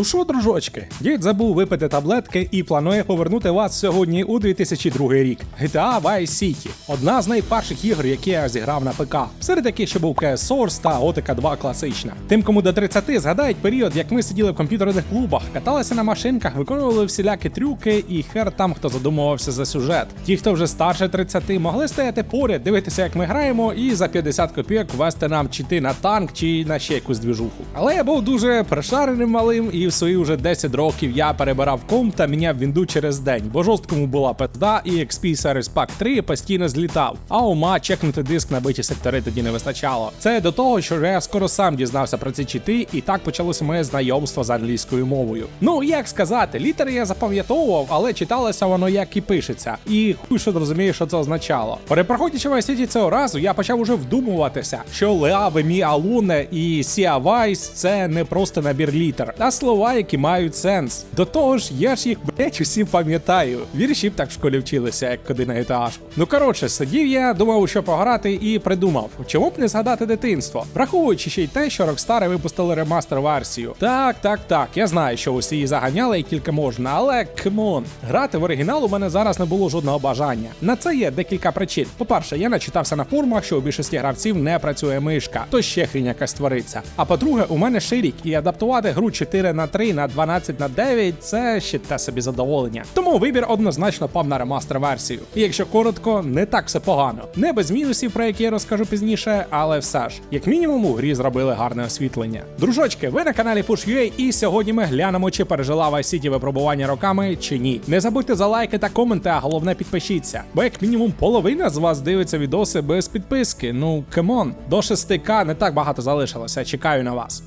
Ну що, дружочки, дід забув випити таблетки і планує повернути вас сьогодні у 2002 рік. GTA Vice City – одна з найперших ігор, які я зіграв на ПК, серед яких ще був CS Source та Готика 2 класична. Тим, кому до 30 згадають період, як ми сиділи в комп'ютерних клубах, каталися на машинках, виконували всілякі трюки, і хер там хто задумувався за сюжет. Ті, хто вже старше 30, могли стояти поряд, дивитися, як ми граємо, і за 50 копійок вести нам чити на танк чи на ще якусь двіжуху. Але я був дуже прошареним малим, і в свої вже 10 років я перебирав комп та міняв вінду через день, бо жорсткому була пизда, і XP Series Pack 3 постійно злітав. А ума чекнути диск на биті сектори тоді не вистачало. Це до того, що я скоро сам дізнався про ці чити, і так почалося моє знайомство з англійською мовою. Ну як сказати, літери я запам'ятовував, але читалося воно як і пишеться. І хуй що зрозуміє, що це означало. Перепроходячи в Сіті цього разу, я почав уже вдумуватися, що Леаве Мі Алуне і Сіа Вайс це не просто набір літер, а слова, які мають сенс. До того ж, я ж їх блять усі пам'ятаю. Вірші б так в школі вчилися, як коди на GTA. Ну коротше, сидів я, думав, що пограти, і придумав, чому б не згадати дитинство, враховуючи ще й те, що Rockstar випустили ремастер версію. Так, так, так, я знаю, що усі її заганяли як тільки можна, але кемон, грати в оригінал у мене зараз не було жодного бажання. На це є декілька причин. По-перше, я начитався на форумах, що у більшості гравців не працює мишка, то ще хрінь якась твориться. А по-друге, у мене ще рік, і адаптувати гру 4 на 3 на 12 на 9 це ще те собі задоволення. Тому вибір однозначно пав на ремастер версію. І якщо коротко, не так все погано. Не без мінусів, про які я розкажу пізніше, але все ж, як мінімум, у грі зробили гарне освітлення. Дружочки, ви на каналі Push.ua і сьогодні ми глянемо, чи пережила Vice City випробування роками чи ні. Не забудьте за лайки та коменти, а головне підпишіться. Бо як мінімум половина з вас дивиться відоси без підписки. Ну камон, до 6к не так багато залишилося. Чекаю на вас.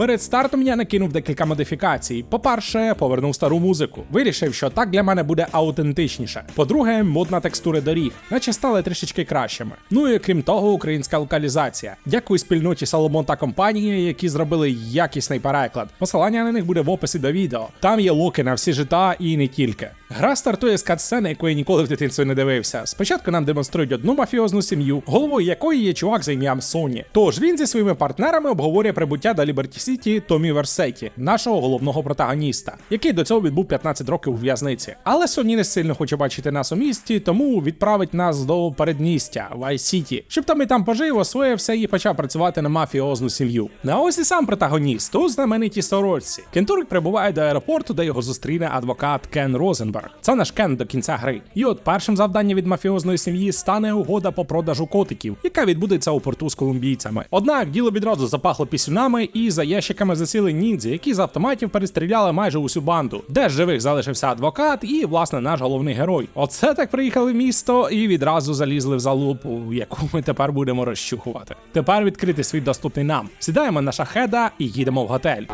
Перед стартом я накинув декілька модифікацій. По-перше, повернув стару музику. Вирішив, що так для мене буде аутентичніше. По-друге, мод на текстури доріг, наче стали трішечки кращими. Ну і крім того, українська локалізація. Дякую спільноті Соломон та компанії, які зробили якісний переклад. Посилання на них буде в описі до відео. Там є локи на всі жита і не тільки. Гра стартує з катсцени, якої ніколи в дитинстві не дивився. Спочатку нам демонструють одну мафіозну сім'ю, головою якої є чувак за ім'ям Соні. Тож він зі своїми партнерами обговорює прибуття до Ліберті Сіті Томі Версеті, нашого головного протагоніста, який до цього відбув 15 років у в'язниці. Але Соні не сильно хоче бачити нас у місті, тому відправить нас до передмістя Вайс Сіті, щоб там і там пожив, освоївся і почав працювати на мафіозну сім'ю. А ось і сам протагоніст у знамениті сорочці. Кентурик прибуває до аеропорту, де його зустріне адвокат Кен Розенберг. Це наш Кен до кінця гри. І от першим завданням від мафіозної сім'ї стане угода по продажу котиків, яка відбудеться у порту з колумбійцями. Однак діло відразу запахло пісюнами і за ящиками засіли ніндзі, які з автоматів перестріляли майже усю банду, де живих залишився адвокат і, власне, наш головний герой. Оце так приїхали в місто і відразу залізли в залупу, яку ми тепер будемо розчухувати. Тепер відкритий світ доступний нам. Сідаємо на шахеда і їдемо в готель.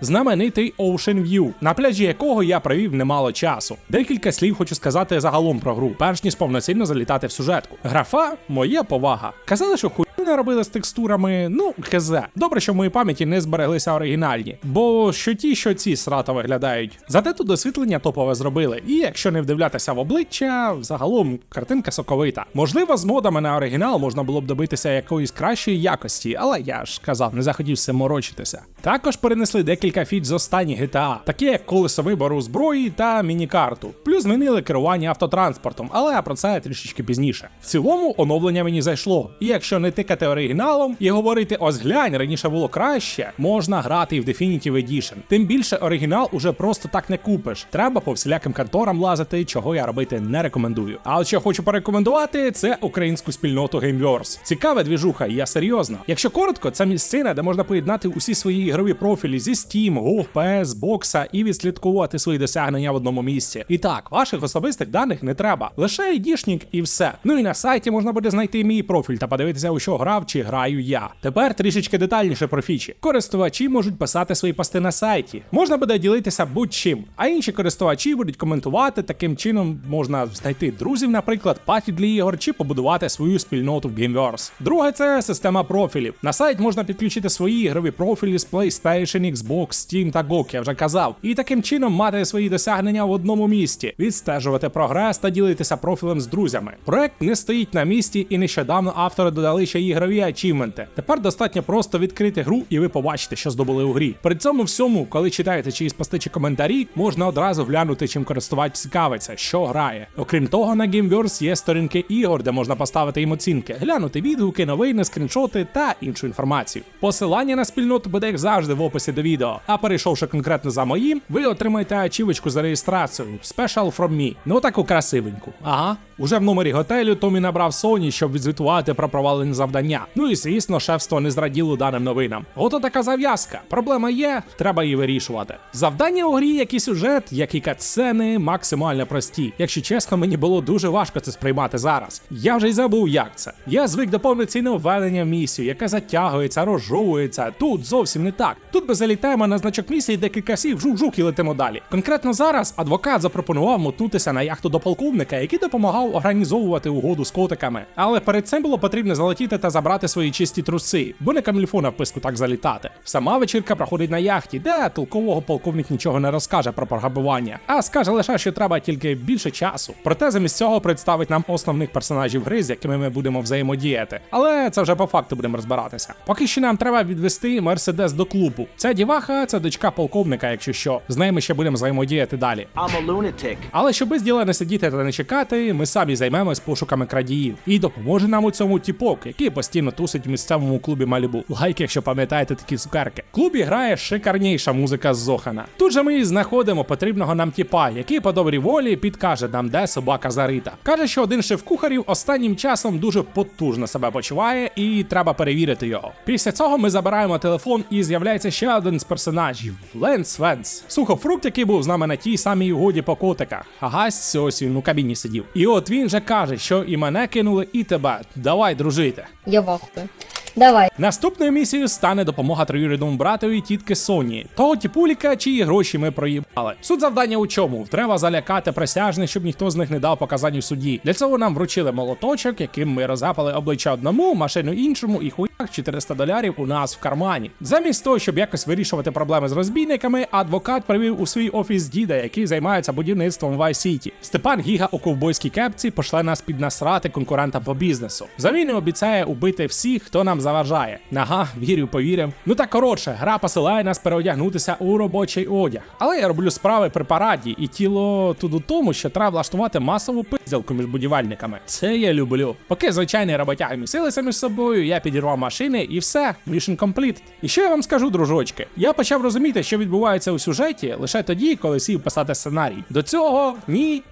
Знаменитий Ocean View, на пляжі якого я провів немало часу. Декілька слів хочу сказати загалом про гру, перш ніж повноцінно залітати в сюжетку. Графа моя повага. Казали, що хуй не робили з текстурами, ну хз. Добре, що в моїй пам'яті не збереглися оригінальні, бо що ті, що ці срато виглядають. Зате тут освітлення топове зробили. І якщо не вдивлятися в обличчя, загалом картинка соковита. Можливо, з модами на оригінал можна було б добитися якоїсь кращої якості, але я ж казав, не захотів все морочитися. Також перенесли декілька фіч з останніх GTA, такі як колесо вибору зброї та міні-карту. Плюс змінили керування автотранспортом, але про це трішечки пізніше. В цілому оновлення мені зайшло. І якщо не тикати оригіналом і говорити ось глянь, раніше було краще, можна грати і в Definitive Edition. Тим більше оригінал уже просто так не купиш. Треба по всіляким конторам лазити, чого я робити не рекомендую. А от що хочу порекомендувати, це українську спільноту Gameverse. Цікава двіжуха, я серйозно. Якщо коротко, це місцина, де можна поєднати усі свої ігрові профілі зі Steam, GOG, PS, бокса і відслідкувати свої досягнення в одному місці. І так, ваших особистих даних не треба, лише айдішнік і все. Ну і на сайті можна буде знайти мій профіль та подивитися, у що грав чи граю я. Тепер трішечки детальніше про фічі. Користувачі можуть писати свої пости на сайті. Можна буде ділитися будь-чим, а інші користувачі будуть коментувати. Таким чином можна знайти друзів, наприклад, паті для ігор, чи побудувати свою спільноту в Gameverse. Друге, це система профілів. На сайт можна підключити свої ігрові профілі з PlayStation, Xbox, Steam та GOG, я вже казав. І таким чином мати свої досягнення в одному місці, відстежувати прогрес та ділитися профілем з друзями. Проект не стоїть на місці, і нещодавно автори додали ще ігрові ачівменти. Тепер достатньо просто відкрити гру, і ви побачите, що здобули у грі. При цьому всьому, коли читаєте чиїсь пости чи коментарі, можна одразу глянути, чим користувач цікавиться, що грає. Окрім того, на Gameverse є сторінки ігор, де можна поставити їм оцінки, глянути відгуки, новини, скріншоти та іншу інформацію. Посилання на спільноту буде як завжди в описі до відео. А перейшовши конкретно за моїм, ви отримаєте ачівочку за реєстрацію Special from me. Ну таку красивеньку. Ага. Уже в номері готелю Томі набрав Соні, щоб відзвітувати про провалені завдання. Ну і звісно, шефство не зраділо даним новинам. Ото така зав'язка. Проблема є, треба її вирішувати. Завдання у грі, як і сюжет, як і катсцени, максимально прості. Якщо чесно, мені було дуже важко це сприймати зараз. Я вже й забув, як це. Я звик до повноцінного введення в місію, яка затягується, розжовується. Тут зовсім не так. Тут ми залітаємо на значок місії декілька сів, жук-жук і летимо далі. Конкретно зараз адвокат запропонував мотнутися на яхту до полковника, який допомагав організовувати угоду з котиками. Але перед цим було потрібно залетіти та забрати свої чисті труси, бо не камільфона в писку так залітати. Сама вечірка проходить на яхті, де толкового полковник нічого не розкаже про пограбування, а скаже лише, що треба тільки більше часу. Проте замість цього представить нам основних персонажів гри, з якими ми будемо взаємодіяти. Але це вже по факту будемо розбиратися. Поки що нам треба відвести Мерседес до клубу. Ця діваха це дочка полковника, якщо що. З нею ми ще будемо взаємодіяти далі. I'm a lunatic. Але щоб без діла не сидіти та не чекати, ми самі займемось пошуками крадіїв. І допоможе нам у цьому тіпок, який постійно тусить в місцевому клубі Малібу. Лайк, якщо пам'ятаєте такі цукерки. В клубі грає шикарніша музика з Зохана. Тут же ми і знаходимо потрібного нам тіпа, який по добрій волі підкаже нам, де собака зарита. Каже, що один шеф-кухарів останнім часом дуже потужно себе почуває, і треба перевірити його. Після цього ми забираємо телефон, і з'являється ще один з персонажів Ленс Венс. Сухофрукт, який був з нами на тій самій угоді по котиках. Агась ось він у кабіні сидів. І от він же каже, що і мене кинули, і тебе. Давай дружити. Я в ахуї. Давай. Наступною місією стане допомога троюрідному братові тітки Соні, того тіпуліка, чиї гроші ми проїбали. Суть завдання у чому? Треба залякати присяжних, щоб ніхто з них не дав показань у суді. Для цього нам вручили молоточок, яким ми розгапали обличчя одному, машину іншому і хуях 400 долярів у нас в кармані. Замість того, щоб якось вирішувати проблеми з розбійниками, адвокат привів у свій офіс діда, який займається будівництвом в Vice-City. Степан Гіга у ковбойській кепці пошле нас піднасрати конкурентам по бізнесу. За війни обіцяє убити всіх, хто нам заважає. Ага, вірю, повірив. Ну так коротше, гра посилає нас переодягнутися у робочий одяг. Але я роблю справи при параді, і тіло тут у тому, що треба влаштувати масову пизділку між будівельниками. Це я люблю. Поки звичайні роботяги місилися між собою, я підірвав машини і все, mission complete. І що я вам скажу, дружочки? Я почав розуміти, що відбувається у сюжеті лише тоді, коли сів писати сценарій. До цього ні.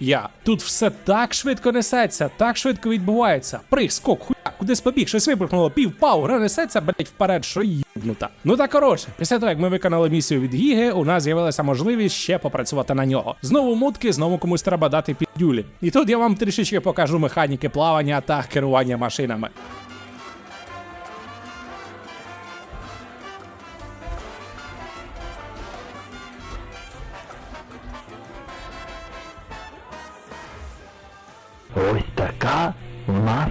Я тут все так швидко несеться, так швидко відбувається. Прих, скок, хуя, кудись побіг, щось випихнуло, пів, пау, гра несеться, блять, вперед, що їбнута. Ну та коротше, після того, як ми виконали місію від Гіги, у нас з'явилася можливість ще попрацювати на нього. Знову мутки, знову комусь треба дати піддюлі. І тут я вам трішечки покажу механіки плавання та керування машинами. Ось така у нас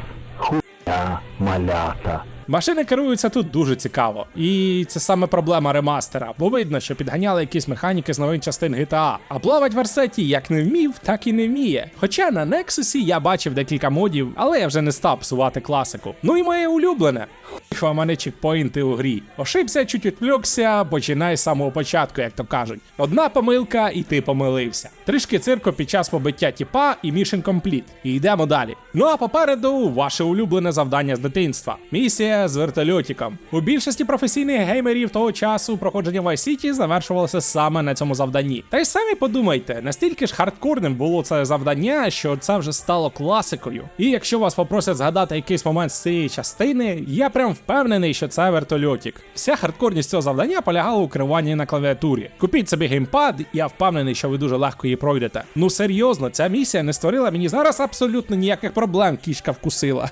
хуя малята. Машини керуються тут дуже цікаво, і це саме проблема ремастера, бо видно, що підганяли якісь механіки з нових частин GTA. А плавать в Арсеті як не вмів, так і не вміє. Хоча на Nexus я бачив декілька модів, але я вже не став псувати класику. Ну і моє улюблене. Хуй вам, а не чекпоінти у грі. Ошибся, чуть відвлікся, починай з самого початку, як то кажуть. Одна помилка, і ти помилився. Трішки цирку під час побиття тіпа і Mission Complete. І йдемо далі. Ну а попереду ваше улюблене завдання з дитинства. Місія з вертольотиком. У більшості професійних геймерів того часу проходження Vice City завершувалося саме на цьому завданні. Та й самі подумайте, настільки ж хардкорним було це завдання, що це вже стало класикою. І якщо вас попросять згадати якийсь момент з цієї частини, я прям впевнений, що це вертольотик. Вся хардкорність цього завдання полягала у керуванні на клавіатурі. Купіть собі геймпад, я впевнений, що ви дуже легко її пройдете. Ну серйозно, ця місія не створила мені зараз абсолютно ніяких проблем. Кішка вкусила.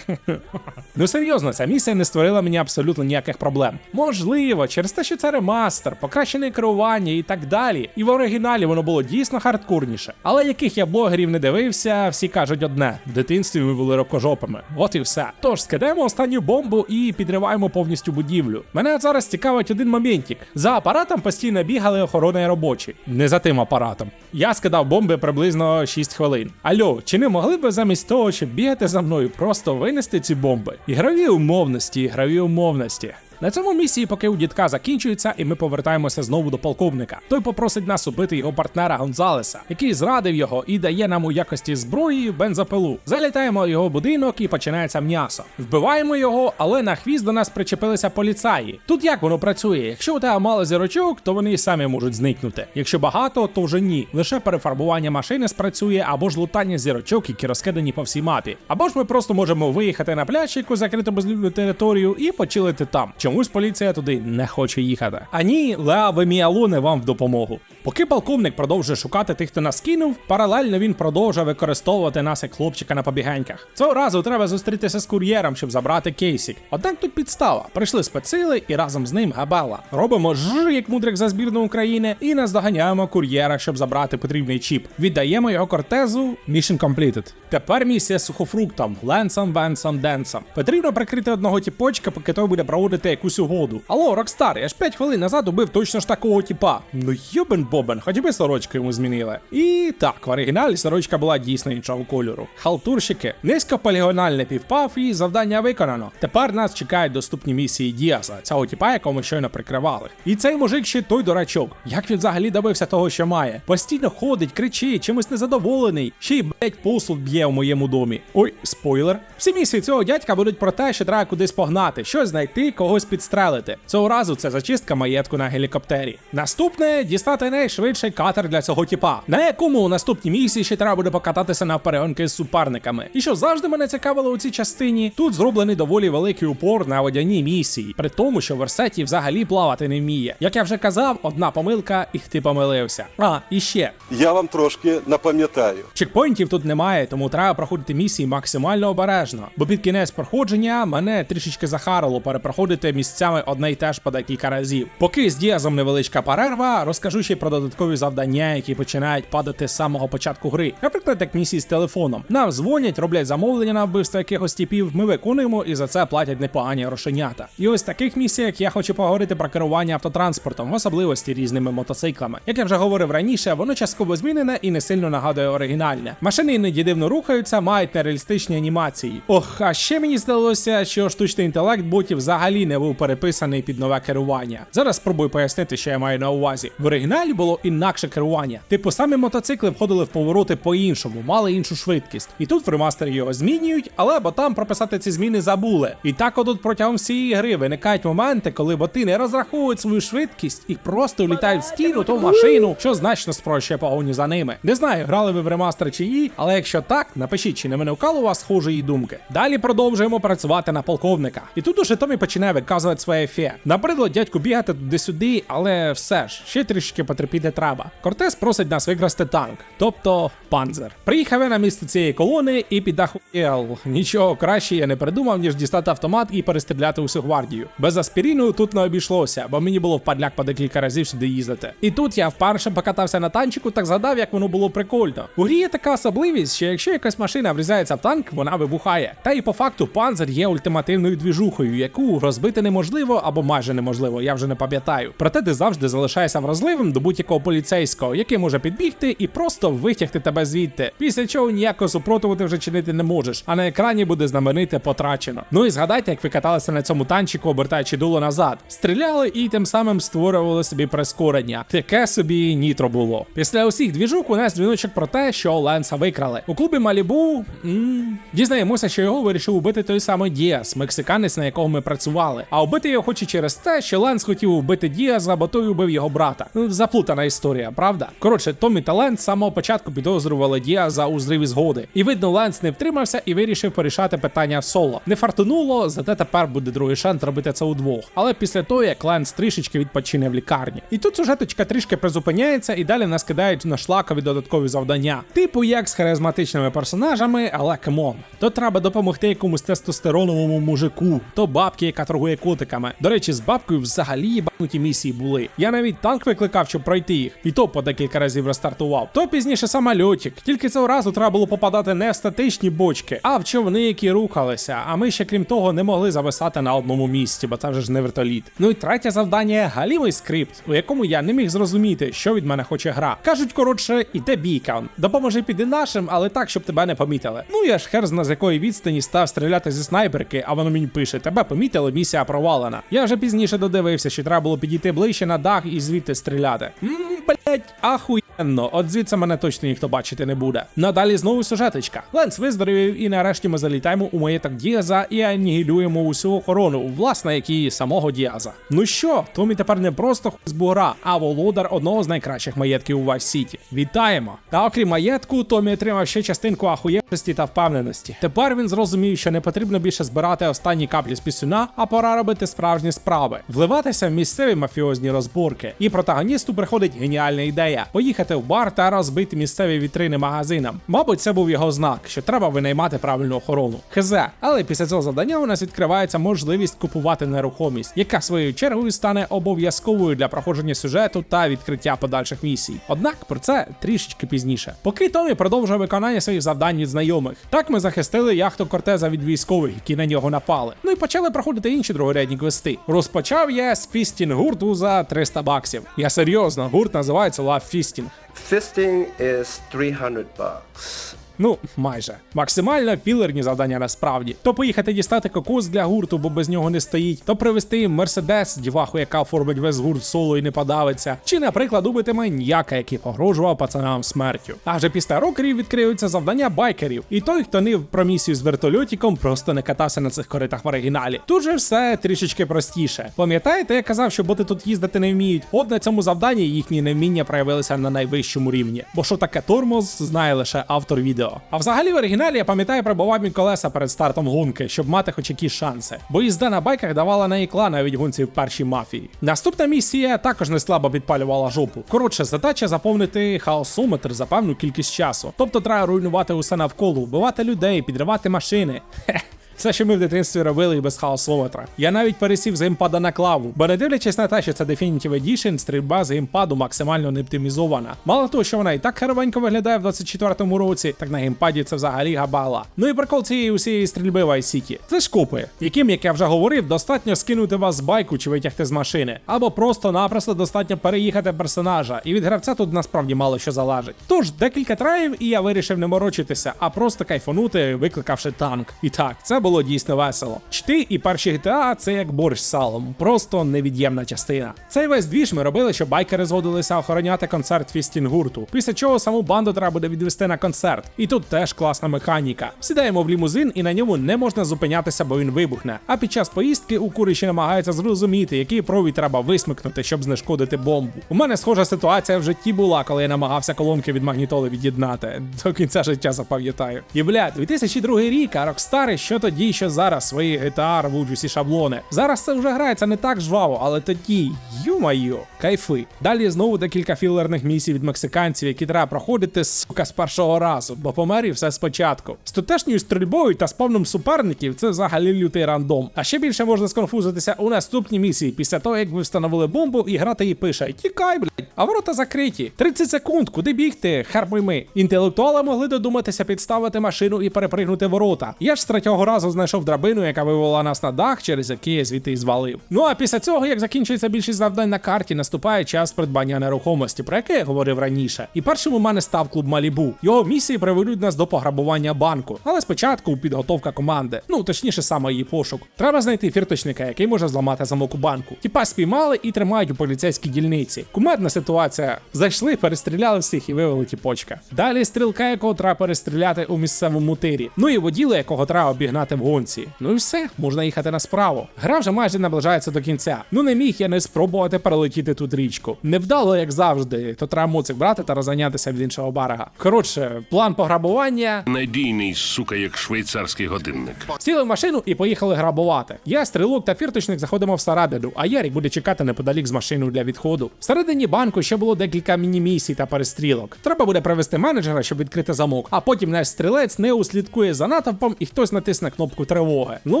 ну серйозно, ця місія не створила мені абсолютно ніяких проблем. Можливо, через те, що це ремастер, покращене керування і так далі. І в оригіналі воно було дійсно хардкорніше. Але яких я блогерів не дивився, всі кажуть одне: в дитинстві ми були рокожопами. От і все. Тож скидаємо останню бомбу і і підриваємо повністю будівлю. Мене зараз цікавить один моментик. За апаратом постійно бігали охорона і робочі. Не за тим апаратом. Я скидав бомби приблизно 6 хвилин. Альо, чи не могли б замість того, щоб бігати за мною, просто винести ці бомби? Ігрові умовності, ігрові умовності. На цьому місії поки у дідка закінчується, і ми повертаємося знову до полковника. Той попросить нас убити його партнера Гонзалеса, який зрадив його і дає нам у якості зброї бензопилу. Залітаємо в його будинок і починається м'ясо. Вбиваємо його, але на хвіст до нас причепилися поліцаї. Тут як воно працює? Якщо у тебе мало зірочок, то вони і самі можуть зникнути. Якщо багато, то вже ні. Лише перефарбування машини спрацює або ж лутання зірочок, які розкидані по всій мапі. Або ж ми просто можемо виїхати на пляж, яку закриту безлюдну територію, і почилити там. Чомусь поліція туди не хоче їхати. А ні, Леаве Міалоне вам в допомогу. Поки полковник продовжує шукати тих, хто нас кинув, паралельно він продовжує використовувати нас як хлопчика на побігеньках. Цього разу треба зустрітися з кур'єром, щоб забрати кейсик. Однак тут підстава. Прийшли спецсили і разом з ним Габела. Робимо ж як мудрик за збірну України і наздоганяємо кур'єра, щоб забрати потрібний чіп. Віддаємо його кортезу. Mission completed. Тепер місія з сухофруктом, Ленсом, Венсом, Денсом. Потрібно прикрити одного тіпочка, поки той буде проводити якусь угоду. Алло, Рокстар, я ж 5 хвилин назад убив точно ж такого типа. Ну йобен бобен, хоч би сорочку йому змінили. І так, в оригіналі сорочка була дійсно іншого кольору. Халтурщики, низькополігональний півпав і завдання виконано. Тепер нас чекають доступні місії Діаса, цього типа, якого ми щойно прикривали. І цей мужик ще той дурачок. Як він взагалі добився того, що має? Постійно ходить, кричить, чимось незадоволений. Ще й блять посуд б'є в моєму домі. Ой, спойлер. Всі місії цього дядька будуть про те, що треба кудись погнати, щось знайти, когось підстрелити. Цього разу це зачистка маєтку на гелікоптері. Наступне дістати найшвидший катер для цього типа, на якому у наступній місії ще треба буде покататися на перегонки з суперниками. І що завжди мене цікавило у цій частині, тут зроблений доволі великий упор на водяні місії, при тому, що Версеті взагалі плавати не вміє. Як я вже казав, одна помилка, і ти помилився. А, і ще. Я вам трошки напам'ятаю. Чекпоінтів тут немає, тому треба проходити місії максимально обережно. Бо під кінець проходження мене трішечки захарило перепроходити місцями одне й те ж по декілька разів. Поки з діазом невеличка перерва, розкажу ще про додаткові завдання, які починають падати з самого початку гри. Наприклад, як місії з телефоном. Нам дзвонять, роблять замовлення на вбивство якихось типів. Ми виконуємо і за це платять непогані грошенята. І ось в таких місіях я хочу поговорити про керування автотранспортом, в особливості різними мотоциклами. Як я вже говорив раніше, воно частково змінене і не сильно нагадує оригінальне. Машини іноді дивно рухаються, мають нереалістичні анімації. Ох, а ще мені здалося, що штучний інтелект ботів взагалі не був переписаний під нове керування. Зараз спробую пояснити, що я маю на увазі. В оригіналі було інакше керування. Типу, самі мотоцикли входили в повороти по-іншому, мали іншу швидкість. І тут в ремастері його змінюють, але ботам прописати ці зміни забули. І так отут протягом всієї гри виникають моменти, коли боти не розраховують свою швидкість і просто влітають в стіну, в машину, що значно спрощує погоню за ними. Не знаю, грали ви в ремастер чи ні, але якщо так, напишіть, чи не виникало у вас схожої думки. Далі продовжуємо працювати на полковника. І тут уже Томі починає виказувати своє фе. Наприклад, дядьку бігати туди-сюди, але все ж, ще трішки потерпіти треба. Кортес просить нас викрасти танк, тобто панзер. Приїхав я на місце цієї колони і під ахуєл. Нічого краще я не придумав, ніж дістати автомат і перестріляти усю гвардію. Без аспіріну тут не обійшлося, бо мені було впадляк по декілька разів сюди їздити. І тут я вперше покатався на танчику, так згадав, як воно було прикольно. У грі є така особливість, що якщо якась машина врізається в танк, вона вибухає. Та і по факту панзер є ультимативною двіжухою, яку розбити неможливо або майже неможливо, я вже не пам'ятаю. Проте ти завжди залишаєшся вразливим до будь-якого поліцейського, який може підбігти і просто витягти тебе звідти. Після чого ніякого супротиву ти вже чинити не можеш, а на екрані буде знамените потрачено. Ну і згадайте, як ви каталися на цьому танчику, обертаючи дуло назад. Стріляли і тим самим створювали собі прискорення. Таке собі нітро було. Після усіх двіжук у нас дзвіночок про те, що Ленса викрали. У клубі Малібу м, дізнаємося, що його вирішив убити той самий Діас, мексиканець, на якого ми працювали. А убити його хоче через те, що Ленс хотів убити Діаза, бо той убив його брата. Заплутана історія, правда? Коротше, Томі та Ленс з самого початку підозрювали Діаза у зриві згоди. І видно, Ленс не втримався і вирішив порішати питання в соло. Не фартунуло, зате тепер буде другий шанс робити це удвох. Але після того, як Ленс трішечки відпочине в лікарні. І тут сюжеточка трішки призупиняється, і далі нас кидають на шлакові додаткові завдання. Типу як з харизматичними персонажами, але кемон. То треба допомогти якомусь тестостероновому мужику, то бабки, яка торгує котиками. До речі, з бабкою взагалі їбануті місії були. Я навіть танк викликав, щоб пройти їх, і то по декілька разів рестартував. То пізніше самольотик, тільки цього разу треба було попадати не в статичні бочки, а в човни, які рухалися. А ми ще крім того не могли зависати на одному місці, бо це вже ж не вертоліт. Ну і третє завдання галімий скрипт, у якому я не міг зрозуміти, що від мене хоче гра. Кажуть, коротше, іде бійка. Допоможи піди нашим, але так, щоб тебе не помітили. Ну я ж хер зна з якої відстані став стріляти зі снайперки, а воно мені пише: тебе помітили, місія провалена. Я вже пізніше додивився, що треба було підійти ближче на дах і звідти стріляти. Мм, блять, ахуєнно. От звідси мене точно ніхто бачити не буде. Надалі знову сюжеточка. Ленс виздоровів, і нарешті ми залітаємо у маєток Діаза і анігілюємо усю охорону, власне, як і самого Діаза. Ну що, Томі тепер не просто з бугра, а володар одного з найкращих маєтків у Вайс Сіті. Вітаємо! Та окрім маєтку, Томі отримав ще частинку ахуєвості та впевненості. Тепер він зрозумів, що не потрібно більше збирати останні каплі з пісюна, а пора робити справжні справи, вливатися в місцеві мафіозні розборки. І протагоністу приходить геніальна ідея: поїхати в бар та розбити місцеві вітрини магазинам. Мабуть, це був його знак, що треба винаймати правильну охорону. Хз, але після цього завдання у нас відкривається можливість купувати нерухомість, яка своєю чергою стане обов'язковою для проходження сюжету та відкриття подальших місій. Однак про це трішечки пізніше. Поки Томі продовжує виконання своїх завдань від знайомих. Так ми захистили яхту Кортеза від військових, які на нього напали. Ну і почали проходити інші другорядні квести. Розпочав я з фістінг гурту за 300 баксів. Я серйозно, гурт називається Love Fisting. Fisting is 300 bucks. Ну, майже. Максимально філерні завдання насправді. То поїхати дістати кокос для гурту, бо без нього не стоїть, то привезти мерседес, діваху, яка оформить весь гурт соло і не подавиться. Чи, наприклад, убити маньяка, який погрожував пацанам смертю. А вже після рокерів відкриються завдання байкерів. І той, хто нив про місію з вертольотиком, просто не катався на цих коритах в оригіналі. Тут же все трішечки простіше. Пам'ятаєте, я казав, що боти тут їздити не вміють. От на цьому завданні їхні невміння проявилися на найвищому рівні. Бо що таке тормоз, знає лише автор відео. А взагалі в оригіналі я пам'ятаю пробував мій колеса перед стартом гонки, щоб мати хоч якісь шанси. Бо їзда на байках давала на ікла навіть гонці в першій мафії. Наступна місія також не слабо підпалювала жопу. Коротше, задача заповнити хаосометр за певну кількість часу. Тобто треба руйнувати усе навколо, вбивати людей, підривати машини. Хе. Все, що ми в дитинстві робили і без хаосометра. Я навіть пересів з геймпада на клаву, бо не дивлячись на те, що це Definitive Edition, стрільба з геймпаду максимально не оптимізована. Мало того, що вона і так херовенько виглядає в 24-му році, так на геймпаді це взагалі габала. Ну і прикол цієї усієї стрільби в City. Це ж купи, яким, як я вже говорив, достатньо скинути вас з байку чи витягти з машини, або просто-напросто достатньо переїхати персонажа, і від гравця тут насправді мало що залежить. Тож декілька траїв, і я вирішив не морочитися, а просто кайфанути, викликавши танк. І так, це було дійсно весело. Чти і перші GTA це як борщ з салом, просто невід'ємна частина. Цей весь двіж ми робили, щоб байкери згодилися охороняти концерт фістін гурту. Після чого саму банду треба буде відвести на концерт. І тут теж класна механіка. Сідаємо в лімузин, і на ньому не можна зупинятися, бо він вибухне. А під час поїздки у куріші намагаються зрозуміти, який провід треба висмикнути, щоб знешкодити бомбу. У мене схожа ситуація в житті була, коли я намагався колонки від магнітоли від'єднати. До кінця життя запам'ятаю. І бля, 2002 рік, а Rockstar що тоді, що зараз свої GTA рвуть усі шаблони. Зараз це вже грається не так жваво, але тоді, ю-майо, кайфи. Далі знову декілька філерних місій від мексиканців, які треба проходити сука з першого разу, бо помер і все спочатку. З тутешньою стрільбою та спавном суперників це взагалі лютий рандом. А ще більше можна сконфузитися у наступній місії після того, як ви встановили бомбу і грати її пише: Тікай, блядь, а ворота закриті. 30 секунд, куди бігти? Хер пойми. Інтелектуали могли додуматися підставити машину і перепригнути ворота. Я ж з третього разу знайшов драбину, яка вивела нас на дах, через який я звідти і звалив. Ну а після цього, як закінчується більшість завдань на карті, наступає час придбання нерухомості, про яке я говорив раніше. І першим у мене став клуб Малібу. Його місії приведуть нас до пограбування банку. Але спочатку підготовка команди. Ну точніше, саме її пошук. Треба знайти фірточника, який може зламати замок у банку. Тіпа спіймали і тримають у поліцейській дільниці. Кумедна ситуація. Зайшли, перестріляли всіх і вивели тіпочка. Далі стрілка, якого треба перестріляти у місцевому тирі. Ну і воділа, якого треба обігнати в гонці. Ну і все, можна їхати на справу. Гра вже майже наближається до кінця. Ну не міг я не спробувати перелетіти тут річку. Невдало, як завжди, то треба моцик брати та розганятися від іншого берега. Коротше, план пограбування. Надійний, сука, як швейцарський годинник. Сіли в машину і поїхали грабувати. Я, стрілок та фірточник заходимо всередину, а Ярік буде чекати неподалік з машиною для відходу. Всередині банку ще було декілька міні-місій та перестрілок. Треба буде привести менеджера, щоб відкрити замок, а потім наш стрілець не услідкує за натовпом і хтось натисне кнопку кнопку тривоги. Ну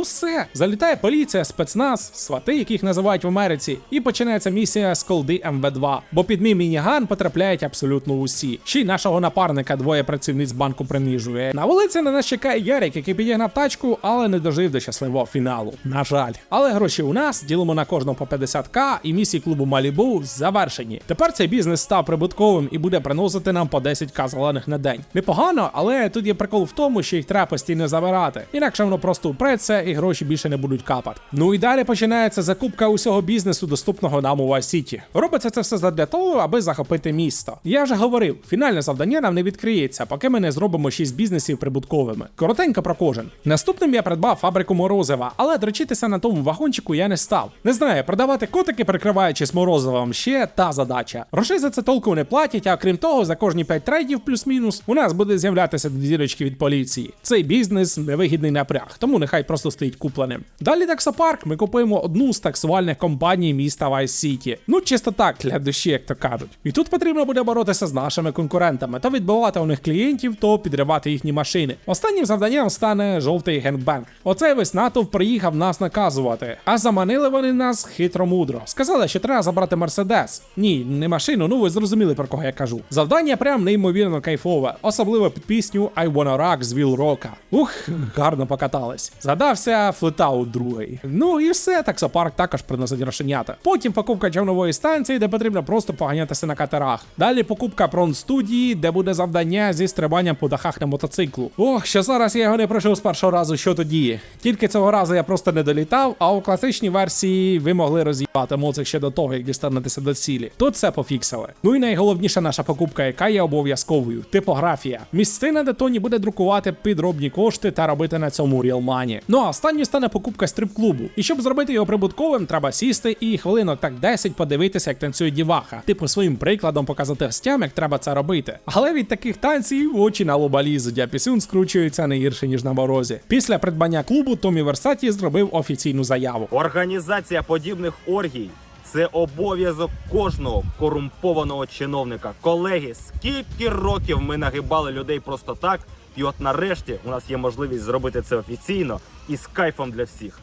все, залітає поліція, спецназ, свати, яких називають в Америці, і починається місія з колди МВ2. Бо під мій мініган потрапляють абсолютно усі. Ще й нашого напарника двоє працівниць банку принижує. На вулиці на нас чекає Ярик, який підігнав тачку, але не дожив до щасливого фіналу. На жаль. Але гроші у нас ділимо на кожного по 50к, і місії клубу Малібу завершені. Тепер цей бізнес став прибутковим і буде приносити нам по 10к зелених на день. Непогано, але тут є прикол в тому, що їх треба постійно забирати. Інакше воно просто упреться і гроші більше не будуть капати. Ну і далі починається закупка усього бізнесу, доступного нам у City. Робиться це все для того, аби захопити місто. Я вже говорив, фінальне завдання нам не відкриється, поки ми не зробимо 6 бізнесів прибутковими. Коротенько про кожен. Наступним я придбав фабрику морозива, але дрочитися на тому вагончику я не став. Не знаю, продавати котики, прикриваючись морозивом, ще та задача. Грошей за це толку не платять, а крім того, за кожні 5 трейдів плюс-мінус у нас буде з'являтися дві від поліції. Цей бізнес невигідний напряг, тому нехай просто стоїть купленим. Далі таксопарк ми купуємо одну з таксувальних компаній міста Vice City. Ну чисто так, для душі, як то кажуть. І тут потрібно буде боротися з нашими конкурентами, то відбивати у них клієнтів, то підривати їхні машини. Останнім завданням стане жовтий генгбенг. Оцей весь натовп приїхав нас наказувати. А заманили вони нас хитро мудро. Сказали, що треба забрати мерседес. Ні, не машину, ну ви зрозуміли про кого я кажу. Завдання прям неймовірно кайфове, особливо під пісню I Wanna Rock з Віл Рока. Ух, гарно покатались. Згадався флетаут другий. Ну і все, таксопарк також приносить грошенята. Потім покупка човнової станції, де потрібно просто поганятися на катерах. Далі покупка прон студії, де буде завдання зі стрибанням по дахах на мотоциклу. Ох, що зараз я його не пройшов з першого разу, що тоді. Тільки цього разу я просто не долітав, а у класичній версії ви могли роз'їбати моцик ще до того, як дістанетеся до цілі. Тут все пофіксили. Ну і найголовніша наша покупка, яка є обов'язковою типографія. Місцина, де Тоні буде друкувати підробні кошти та робити на цьому Real Money. Ну а останньою стане покупка стрип-клубу. І щоб зробити його прибутковим, треба сісти і хвилинок так 10 подивитися, як танцює діваха. Типу своїм прикладом показати гостям, як треба це робити. Але від таких танців очі на лоба лізуть, а пісюн скручується не гірше, ніж на морозі. Після придбання клубу Томі Версаті зробив офіційну заяву. Організація подібних оргій це обов'язок кожного корумпованого чиновника. Колеги, скільки років ми нагибали людей просто так, і от нарешті у нас є можливість зробити це офіційно і з кайфом для всіх.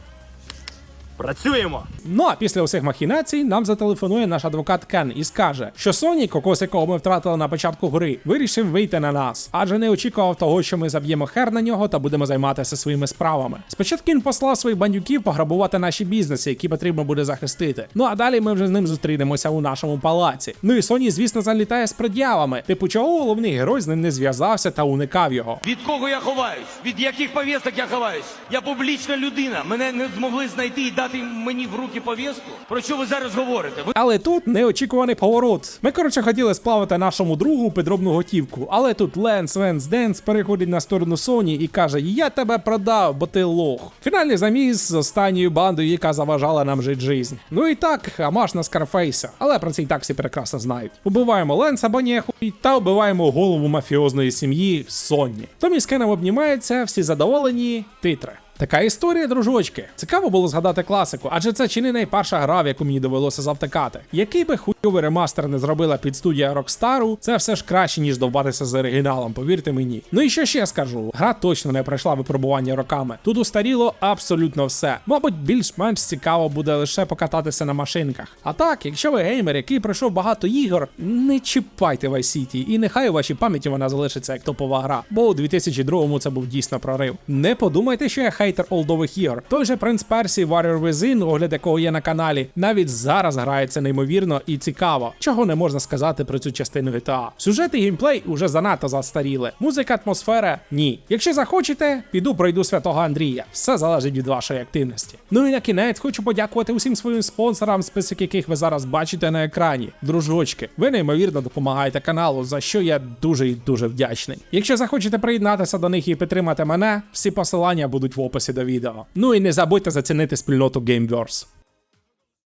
Працюємо! Ну а після усіх махінацій нам зателефонує наш адвокат Кен і скаже, що Соні, кокос якого ми втратили на початку гри, вирішив вийти на нас, адже не очікував того, що ми заб'ємо хер на нього та будемо займатися своїми справами. Спочатку він послав своїх бандюків пограбувати наші бізнеси, які потрібно буде захистити. Ну а далі ми вже з ним зустрінемося у нашому палаці. Ну і Соні, звісно, залітає з пред'явами. Типу, чого головний герой з ним не зв'язався та уникав його. Від кого я ховаюсь? Від яких повісток я ховаюсь? Я публічна людина. Мене не змогли знайти і дати мені в руки повістку. Про що ви зараз говорите? Ви Але тут неочікуваний поворот. Ми коротше хотіли сплавити нашому другу підробну готівку, але тут Ленс Венс Денс переходить на сторону Соні і каже: Я тебе продав, бо ти лох. Фінальний заміс з останньою бандою, яка заважала нам жити жизнь. Ну і так, амаш на Скарфейса, але про цей таксі прекрасно знають. Убиваємо Ленса Банєхуй та вбиваємо голову мафіозної сім'ї Сонні. Томі з Кеном обнімаються, всі задоволені, титри. Така історія, дружочки. Цікаво було згадати класику, адже це чи не найперша гра, в яку мені довелося завтикати. Який би хуйовий ремастер не зробила під студія Rockstar, це все ж краще, ніж довбатися з оригіналом, повірте мені. Ну і що ще скажу? Гра точно не пройшла випробування роками. Тут устаріло абсолютно все. Мабуть, більш-менш цікаво буде лише покататися на машинках. А так, якщо ви геймер, який пройшов багато ігор, не чіпайте Vice City, і нехай у вашій пам'яті вона залишиться як топова гра. Бо у 2002-му це був дійсно прорив. Не подумайте, що я хейтер олдових ігор. Той же принц Персії Warrior Within, огляд якого є на каналі, навіть зараз грається неймовірно і цікаво, чого не можна сказати про цю частину GTA. Сюжет і геймплей уже занадто застаріли. Музика, атмосфера ні. Якщо захочете, піду пройду святого Андрія. Все залежить від вашої активності. Ну і на кінець хочу подякувати усім своїм спонсорам, список яких ви зараз бачите на екрані. Дружочки, ви неймовірно допомагаєте каналу, за що я дуже і дуже вдячний. Якщо захочете приєднатися до них і підтримати мене, всі посилання будуть в описі відео. Ну і не забудьте зацінити спільноту Gameverse.